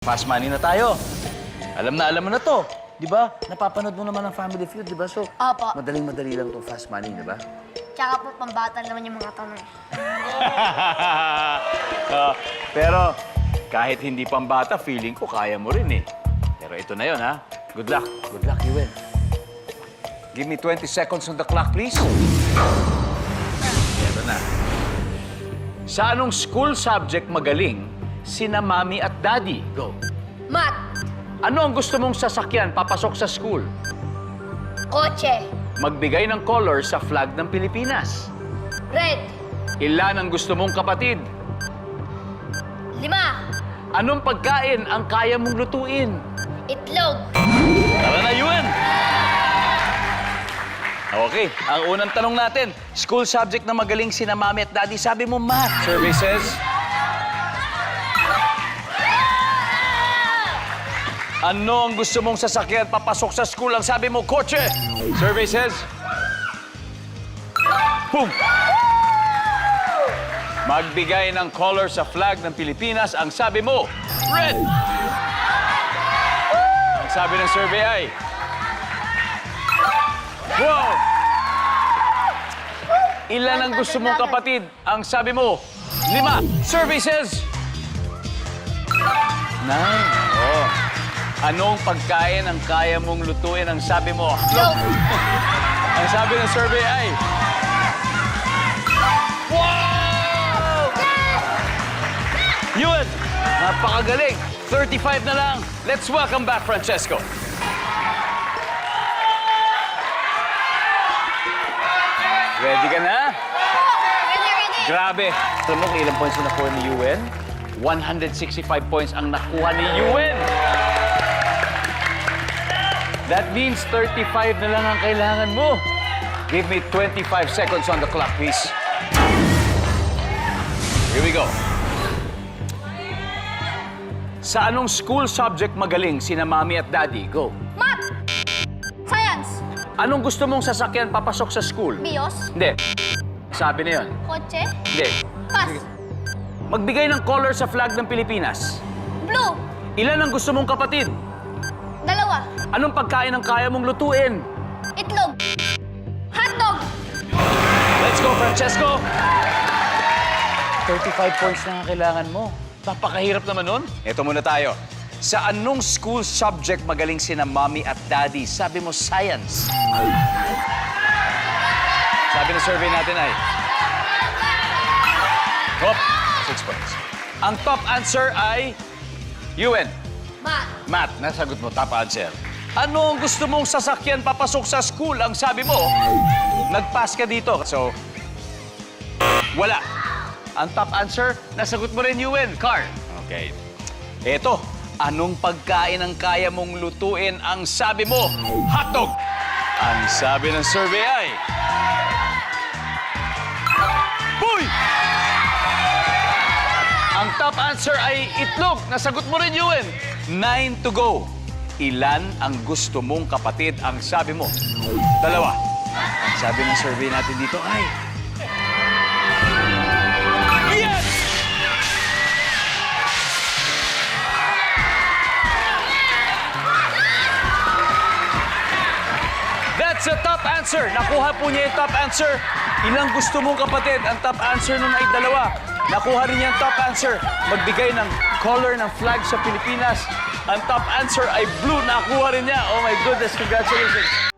Fast money na tayo. Alam na alam mo na to. Di ba? Napapanood mo naman ang Family Feud, di ba? So, Opo. madaling-madali lang to fast money, di ba? Tsaka po, pambata naman yung mga tanong. Ah, pero kahit hindi pambata, feeling ko kaya mo rin eh. Pero ito na yon ha. Good luck. Good luck, you win. Give me 20 seconds on the clock, please. Ito na. Sa anong school subject magaling sina mami at daddy? Go. Mat, Ano ang gusto mong sasakyan papasok sa school? kotse, Magbigay ng color sa flag ng Pilipinas. red, Ilan ang gusto mong kapatid? lima, Anong pagkain ang kaya mong lutuin? itlog, Tara na, Yuen! Okay, ang unang tanong natin, school subject na magaling sina mami at daddy, sabi mo math. Survey says... Ano ang gusto mong sasakyan papasok sa school? Ang sabi mo, kotse. Survey says... Boom! Magbigay ng color sa flag ng Pilipinas. Ang sabi mo, red! Ang sabi ng survey ay... Wow! Ilan ang gusto mong kapatid? Ang sabi mo, lima. Survey says... Nine. Oh. Anong pagkain ang kaya mong lutuin? Ang sabi mo, itlog, ang sabi ng survey ay... Wow! Yun! Napakagaling! 35 na lang. Let's welcome back Francesco. Ready ka na? ready, ready. Grabe. Alam mo kung ilang points na nakuha ni Yuen? 165 points ang nakuha ni Yuen. That means 35 na lang ang kailangan mo. Give me 25 seconds on the clock, please. Here we go. Sa anong school subject magaling sina mami at daddy? Go. Mat, science, Anong gusto mong sasakyan papasok sa school? bios, Hindi. Sabi na yun. kotse, Hindi. pass, Magbigay ng color sa flag ng Pilipinas. blue, Ilan ang gusto mong kapatid? Dalawa, Anong pagkain ang kaya mong lutuin? itlog, hotdog, Let's go, Francesco! 35 points na ang kailangan mo. Napakahirap naman nun. Ito muna tayo. Sa anong school subject magaling sina mommy at daddy? Sabi mo, science. Sabi ng survey natin ay... Hop, six points. Ang top answer ay... UN. Mat, Matt, nasagot mo, top answer. Ano ang gusto mong sasakyan papasok sa school? Ang sabi mo, nag-pass ka dito. So, wala. Ang top answer, nasagot mo rin, Yuen, car. Okay. Eto, anong pagkain ang kaya mong lutuin? Ang sabi mo, hotdog. Ang sabi ng survey ay... Ang top answer ay itlog. Nasagot mo rin, Yuen. Nine to go. Ilan ang gusto mong kapatid? Ang sabi mo, dalawa. Ang sabi ng survey natin dito ay... Yes! That's the top answer. Nakuha po niya yung top answer. Ilang gusto mong kapatid? Ang top answer nun ay dalawa. Nakuha rin niya ang top answer. Magbigay ng color ng flag sa Pilipinas. Ang top answer ay blue. Nakuha rin niya. Oh my goodness, congratulations.